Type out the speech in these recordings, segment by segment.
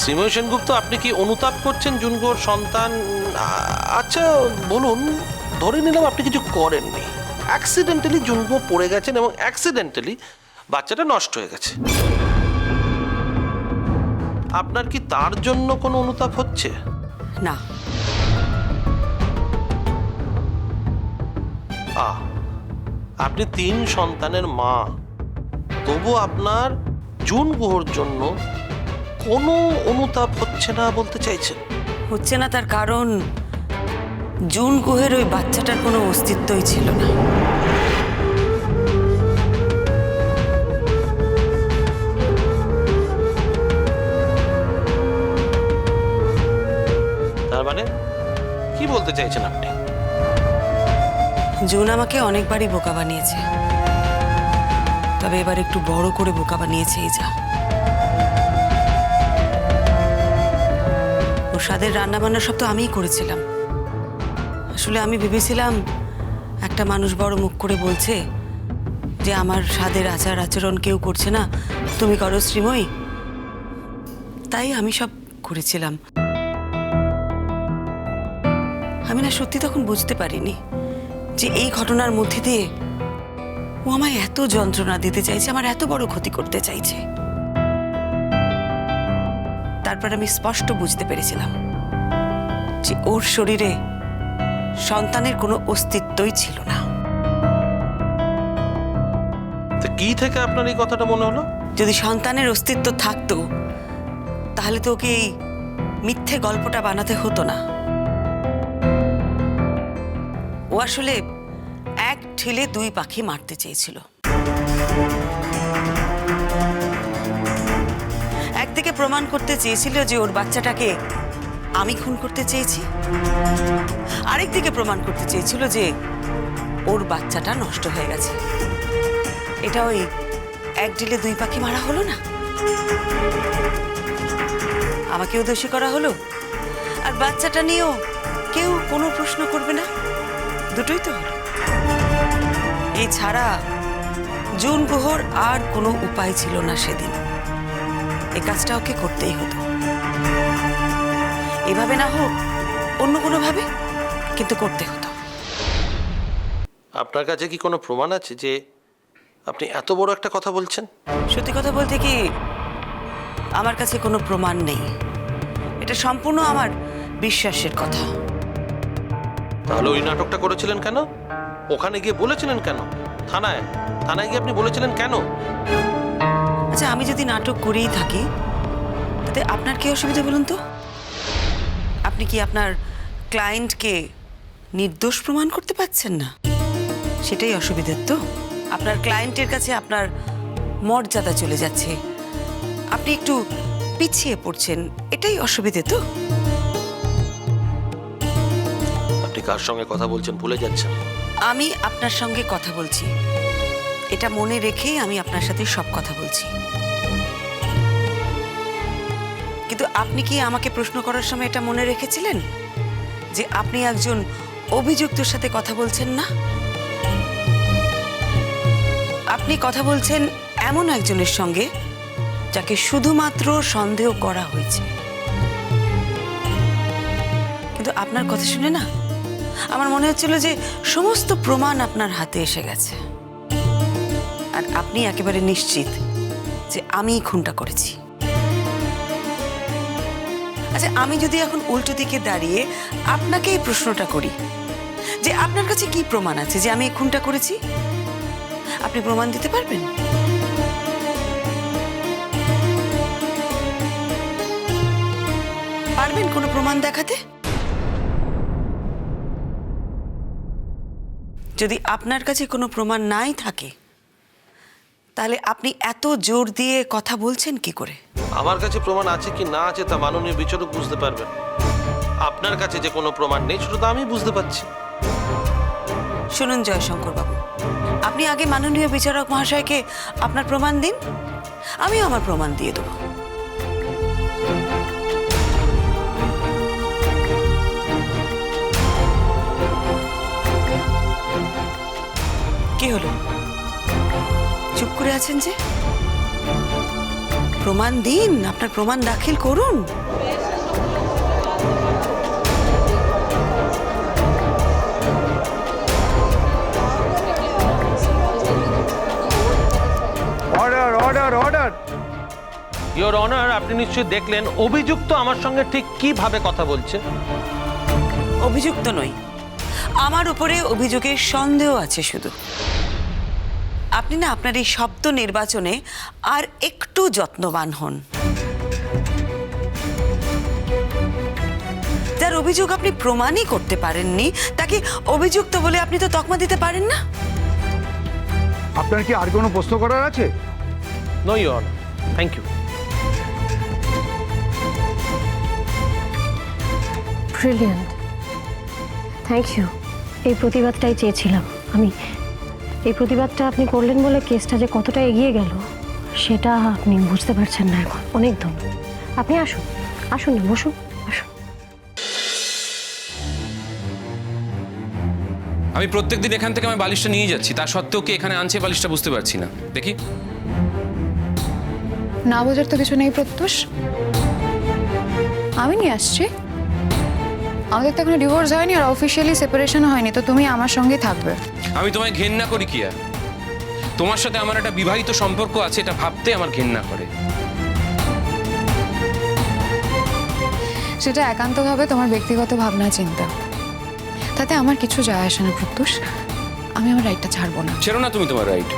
শ্রীময় সেনগুপ্ত আপনি কি অনুতাপ করছেন জুনগোর সন্তান? আচ্ছা বলুন ধরে নিলাম আপনি কিছু করেননি। অ্যাক্সিডেন্টালি জুনগো পড়ে গেছেন এবং অ্যাক্সিডেন্টালি বাচ্চাটা নষ্ট হয়ে গেছে। আপনার কি তার জন্য কোনো অনুতাপ হচ্ছে? না। আ আপনি তিন সন্তানের মা। তবু আপনার জুন গুহর জন্য কোনো অনুতাপ হচ্ছে না বলতে চাইছেন? হচ্ছে না তার কারণ জুন গুহের ওই বাচ্চাটার কোনো অস্তিত্বই ছিল না। তার মানে? কি বলতে চাইছেন আপনি? জুন আমাকে অনেকবারই বোকা বানিয়েছে। তবে এবার একটু বড় করে বোকা বানিয়েছে এই যা। স্বাদের রান্না বান্না সব তো আমিই করেছিলাম। আসলে আমি ভেবেছিলাম একটা মানুষ বড় মুখ করে বলছে যে আমার স্বাদের আচার আচরণ কেউ করছে না, তুমি করো শ্রীময়ী। তাই আমি সব করেছিলাম। আমি না সত্যি তখন বুঝতে পারিনি যে এই ঘটনার মধ্যে দিয়ে ও আমায় এত যন্ত্রণা দিতে চাইছে, আমার এত বড় ক্ষতি করতে চাইছে। তারপর আমি স্পষ্ট বুঝতে পেরেছিলাম যে ওর শরীরে সন্তানের কোনো অস্তিত্বই ছিল না। তো কি থেকে আপনার এই কথাটা মনে হলো? যদি সন্তানের অস্তিত্ব থাকতো তাহলে তো ওকে এই মিথ্যে গল্পটা বানাতে হতো না। ও আসলে এক ঠেলে দুই পাখি মারতে চেয়েছিল। প্রমাণ করতে চেয়েছিল যে ওর বাচ্চাটাকে আমি খুন করতে চেয়েছি। আরেকদিকে প্রমাণ করতে চেয়েছিল যে ওর বাচ্চাটা নষ্ট হয়ে গেছে। এটা ওই এক ডিলে দুই পাখি মারা হলো না? আমাকেও দোষী করা হলো, আর বাচ্চাটা নিয়েও কেউ কোনো প্রশ্ন করবে না? দুটোই তো হলো। এছাড়া জুন গুহর আর কোনো উপায় ছিল না সেদিন। এ কাজটা ওকে করতেই হতো। এভাবে না হোক অন্য কোনোভাবে কিন্তু করতে হতো। আপনার কাছে কি কোনো প্রমাণ আছে যে আপনি এত বড় একটা কথা বলছেন? সত্যি কথা বলতে কি আমার কাছে কোনো প্রমাণ নেই। এটা সম্পূর্ণ আমার বিশ্বাসের কথা। তাহলে ওই নাটকটা করেছিলেন কেন? ওখানে গিয়ে বলেছিলেন কেন? থানায়? থানায় গিয়ে আপনি বলেছিলেন কেন? আচ্ছা আমি যদি নাটক করেই থাকি তাতে আপনার কি অসুবিধা বলুন তো? আপনি কি আপনার ক্লায়েন্টকে নির্দোষ প্রমাণ করতে পারছেন না? সেটাই অসুবিধার তো। আপনার ক্লায়েন্টের কাছে আপনার মর্যাদা চলে যাচ্ছে। আপনি একটু পিছিয়ে পড়ছেন এটাই অসুবিধে তো। আপনি কার সঙ্গে কথা বলছেন ভুলে যাচ্ছেন? আমি আপনার সঙ্গে কথা বলছি। এটা মনে রেখেই আমি আপনার সাথে সব কথা বলছি। কিন্তু আপনি কি আমাকে প্রশ্ন করার সময় এটা মনে রেখেছিলেন? যে আপনি একজন অভিযুক্তর সাথে কথা বলছেন না? আপনি কথা বলছেন এমন একজনের সঙ্গে যাকে শুধুমাত্র সন্দেহ করা হয়েছে। কিন্তু আপনার কথা শুনে না, আমার মনে হচ্ছিল যে সমস্ত প্রমাণ আপনার হাতে এসে গেছে। আর আপনি একেবারে নিশ্চিত যে আমি খুনটা করেছি। আচ্ছা আমি যদি এখন উল্টো দিকে দাঁড়িয়ে আপনাকে এই প্রশ্নটা করি, যে আপনার কাছে কি প্রমাণ আছে যে আমি এই খুনটা করেছি? আপনি প্রমাণ দিতে পারবেন? পারবেন কোনো প্রমাণ দেখাতে? যদি আপনার কাছে কোনো প্রমাণ নাই থাকে তাহলে আপনি এত জোর দিয়ে কথা বলছেন কি করে? আমার কাছে প্রমাণ আছে কি না আছে তা মাননীয় বিচারক বুঝতে পারবেন। আপনার কাছে যে কোনো প্রমাণ নেই সেটা তো আমি বুঝতে পারছি। শুনুন জয়শঙ্কর বাবু আপনি আগে মাননীয় বিচারক মহাশয়কে আপনার প্রমাণ দিন আমিও আমার প্রমাণ দিয়ে দেবো। কি হলো? চুপ করে আছেন যে? প্রমাণ দিন আপনার প্রমাণ দাখিল করুন। Order order order your honour আপনি নিশ্চয়ই দেখলেন অভিযুক্ত আমার সঙ্গে ঠিক কীভাবে কথা বলছে? অভিযুক্ত নই। আমার উপরে অভিযোগের সন্দেহ আছে শুধু। আপনি না আপনার এই শব্দ নির্বাচনে আর একটু যত্নবান হন। যার অভিযোগ আপনি প্রমাণই করতে পারেননি তাকে অভিযুক্ত বলে আপনি তো তকমা দিতে পারেন না। আপনার কি আর কোনো প্রশ্ন করার আছে? No thank you brilliant thank you এই প্রতিবাদটাই চেয়েছিলাম। আমি এই প্রতিবাদটা আপনি করলেন বলে কেসটা যে কতটা এগিয়ে গেল সেটা আপনি বুঝতে পারছেন না এখন। অনেক ধন্যবাদ। আপনি আসুন আসুন না বসুন আসুন। আমি প্রত্যেকদিন এখান থেকে আমি বালিশটা নিয়ে যাচ্ছি তা সত্ত্বেও কি এখানে আনছে বালিশটা বুঝতে পারছি না। দেখি। না বোঝার তো কিছু নেই প্রত্যুষ। আমি নিয়ে আসছি। আমাদের তো এখনও ডিভোর্স হয়নি আর অফিসিয়ালি সেপারেশনও হয়নি তো তুমি আমার সঙ্গে থাকবে। আমি তোমায় ঘেন্না করি কি তোমার সাথে আমার একটা বিবাহিত সম্পর্ক আছে এটা ভাবতে আমার ঘেন্না করে। সেটা একান্তভাবে তোমার ব্যক্তিগত ভাবনা চিন্তা। তাতে আমার কিছু যায় আসে না প্রত্যুষ। আমি আমার রাইটটা ছাড়বো না। ছেড়ো না তুমি তোমার রাইট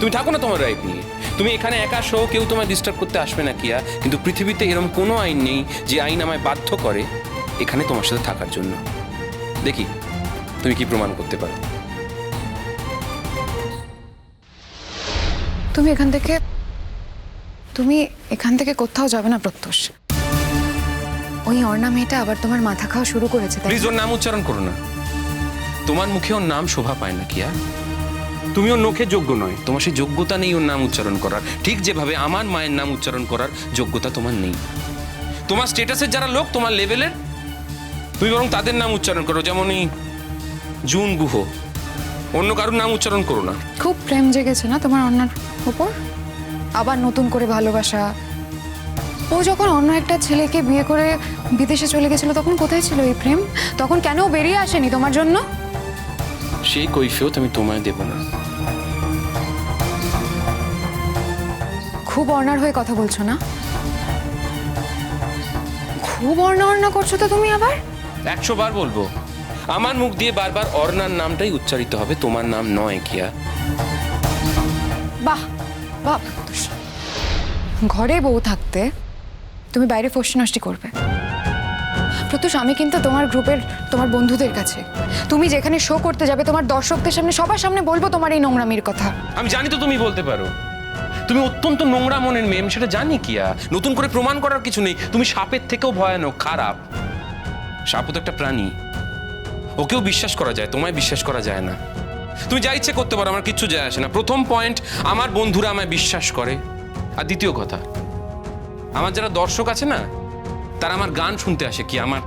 তুমি থাকো না তোমার রাইট নিয়ে। তুমি এখানে একা শো কেউ তোমায় ডিস্টার্ব করতে আসবে না কিয়া। কিন্তু পৃথিবীতে এরকম কোনো আইন নেই যে আইন আমায় বাধ্য করে। এখানে তোমার সাথে থাকার জন্য। দেখি তুমি কি প্রমাণ করতে পারো? তুমি এখান থেকে তুমি এখান থেকে কোথাও যাবে না প্রত্যুষ ওই অর্ণা মেয়েটা আবার তোমার মাথা খাওয়া শুরু করেছে প্লিজ ওর নাম উচ্চারণ করো না। তোমার মুখে ওর নাম শোভা পায় না কিয়া তুমি ওর নখে যোগ্য নয়। তোমার সেই যোগ্যতা নেই ওর নাম উচ্চারণ করার। ঠিক যেভাবে আমার মায়ের নাম উচ্চারণ করার যোগ্যতা তোমার নেই। তোমার স্টেটাসের যারা লোক তোমার লেভেলের তুমি বরং তাদের নাম উচ্চারণ করো যেমন এই জুন গুহ। অন্য কারোর নাম উচ্চারণ করো না। খুব প্রেম জেগেছে না তোমার অন্যার উপর? আবার নতুন করে ভালোবাসা। ও যখন অন্য একটা ছেলেকে বিয়ে করে বিদেশে চলে গেছিল তখন কোথায় ছিল এই প্রেম? তখন কেন বেরিয়ে আসেনি তোমার জন্য? সেই কৈফিয়ত আমি তোমায় দেব না। খুব অর্ণার হয়ে কথা বলছো না? খুব অর্ণা অর্ণা করছ তো তুমি আবার? একশো বার বলব। আমার মুখ দিয়ে বারবার অর্ণার নামটাই উচ্চারিত হবে তোমার নাম নয় কিয়া। বাহ বাহ ঘরে বউ থাকতে তুমি বাইরে ফষ্টি করবে। প্রত্যুষ আমি কিন্তু তোমার গ্রুপের তোমার বন্ধুদের কাছে। তুমি যেখানে শো করতে যাবে তোমার দর্শকদের সামনে সবার সামনে বলব তোমার এই নোংরামির কথা। আমি জানি তো তুমি বলতে পারো। তুমি অত্যন্ত নোংরা মনের মেয়ে আমি সেটা জানি কিয়া। নতুন করে প্রমাণ করার কিছু নেই। তুমি সাপের থেকেও ভয়ানক খারাপ। সাপও তো একটা প্রাণী। ওকেও বিশ্বাস করা যায় তোমায় বিশ্বাস করা যায় না। তুমি যা ইচ্ছে করতে পারো আমার কিচ্ছু যায় আসে না। প্রথম পয়েন্ট আমার বন্ধুরা আমায় বিশ্বাস করে। আর দ্বিতীয় কথা আমার যারা দর্শক আছে না তারা আমার গান শুনতে আসে কি? আমার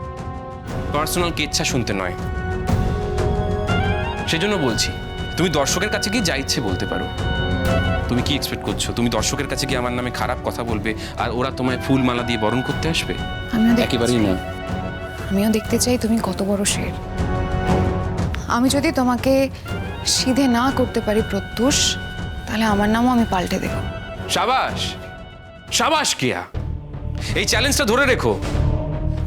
পার্সোনাল কেচ্ছা শুনতে নয়। সেজন্য বলছি তুমি দর্শকের কাছে গিয়ে যা ইচ্ছে বলতে পারো। তুমি কি এক্সপেক্ট করছ? তুমি দর্শকের কাছে গিয়ে আমার নামে খারাপ কথা বলবে আর ওরা তোমায় ফুল মালা দিয়ে বরণ করতে আসবে? একেবারেই না। আমিও দেখতে চাই তুমি কত বড় শের। আমি যদি তোমাকে সিধে না করতে পারি প্রত্যুষ, তাহলে আমার নামও আমি পাল্টে দেব। সাবাস! সাবাস, কেয়া! এই চ্যালেঞ্জটা ধরে রেখো।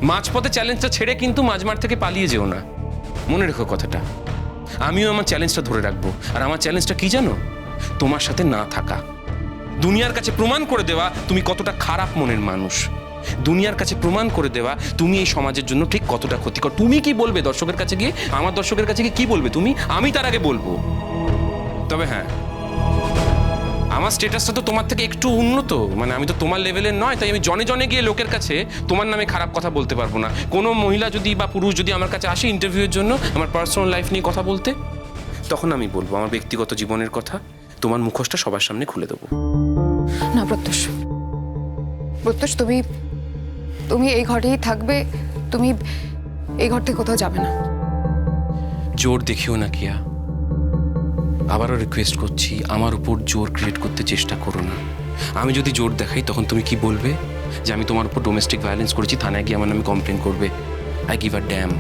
মাঝপথে চ্যালেঞ্জটা ছেড়ে কিন্তু মাঝমার থেকে পালিয়ে যেও না। মনে রেখো কথাটা। আমিও আমার চ্যালেঞ্জটা ধরে রাখব। আর আমার চ্যালেঞ্জটা কি জানো? তোমার সাথে না থাকা। দুনিয়ার কাছে প্রমাণ করে দেওয়া তুমি কতটা খারাপ মনের মানুষ। দুনিয়ার কাছে প্রমাণ করে দেওয়া তুমি এই সমাজের জন্য ঠিক কতটা ক্ষতিকর। তুমি কি বলবে দর্শকের কাছে গিয়ে? আমার দর্শকের কাছে গিয়ে কি বলবে তুমি? আমি তার আগে বলব। তবে হ্যাঁ আমার স্টেটাসটা তো তোমার থেকে একটু উন্নত। মানে আমি তো তোমার লেভেলের নয়, তাই আমি জনে জনে গিয়ে লোকের কাছে তোমার নামে খারাপ কথা বলতে পারব না। কোনো মহিলা যদি বা পুরুষ যদি আমার কাছে আসে ইন্টারভিউয়ের জন্য আমার পার্সোনাল লাইফ নিয়ে কথা বলতে, তখন আমি বলব আমার ব্যক্তিগত জীবনের কথা, তোমার মুখোশটা সবার সামনে খুলে দেবো। না প্রত্যুষ প্রত্যুষ তুমি তুমি এই ঘরেই থাকবে তুমি এই ঘর থেকে কোথাও যাবে না। জোর দেখিও না কিয়া। আবারও রিকোয়েস্ট করছি আমার উপর জোর ক্রিয়েট করতে চেষ্টা করো না। আমি যদি জোর দেখাই তখন তুমি কি বলবে? যে আমি তোমার উপর ডোমেস্টিক ভায়োলেন্স করেছি থানায় গিয়ে আমার নামে কমপ্লেন করবে। আই গিভ আ ড্যাম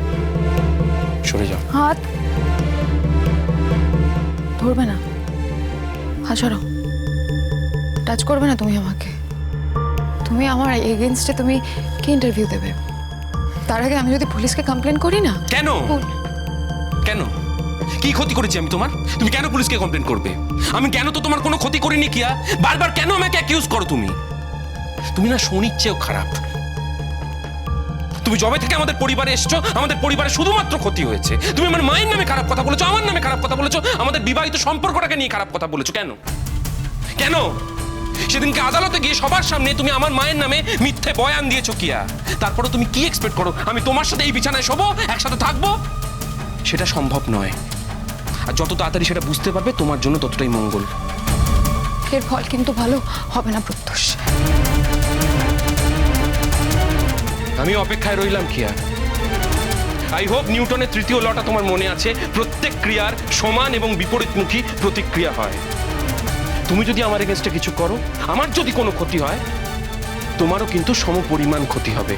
সরে যাও। হাত। ধরবে না। হাত টাচ করবে না তুমি আমাকে। তুমি আমার এগেনস্টে তুমি কি ইন্টারভিউ দেবে? তার আগে আমি যদি পুলিশকে কমপ্লেন করি না কেন? কেন? কি ক্ষতি করেছি আমি তোমার? তুমি কেন পুলিশকে কমপ্লেন করবে? আমি কেন তো তোমার কোনো ক্ষতি করিনি কিয়া? বারবার কেন আমাকে অ্যাকিউজ করো তুমি? তুমি না শনির চেয়েও খারাপ। তুমি জবে থেকে আমাদের পরিবারে এসছো আমাদের পরিবারে শুধুমাত্র ক্ষতি হয়েছে। তুমি আমার মায়ের নামে খারাপ কথা বলেছ আমার নামে খারাপ কথা বলেছ আমাদের বিবাহিত সম্পর্কটাকে নিয়ে খারাপ কথা বলেছ। কেন? কেন? সেদিনকে আদালতে গিয়ে সবার সামনে তুমি আমার মায়ের নামে মিথ্যে বয়ান দিয়েছ কিয়া? তারপরে তুমি কি এক্সপেক্ট করো? আমি তোমার সাথে এই বিছানায় শোবো? একসাথে থাকব? সেটা সম্ভব নয়। আর যত তাড়াতাড়ি সেটা বুঝতে পারবে তোমার জন্য ততটাই মঙ্গল। এর ফল কিন্তু ভালো হবে না প্রত্যুষ। আমি অপেক্ষায় রইলাম কিয়া। আই হোপ নিউটনের তৃতীয় লটা তোমার মনে আছে। প্রত্যেক ক্রিয়ার সমান এবং বিপরীতমুখী প্রতিক্রিয়া হয়। তুমি যদি আমার এগেনস্টে কিছু করো, আমার যদি কোনো ক্ষতি হয়, তোমারও কিন্তু সমপরিমাণ ক্ষতি হবে।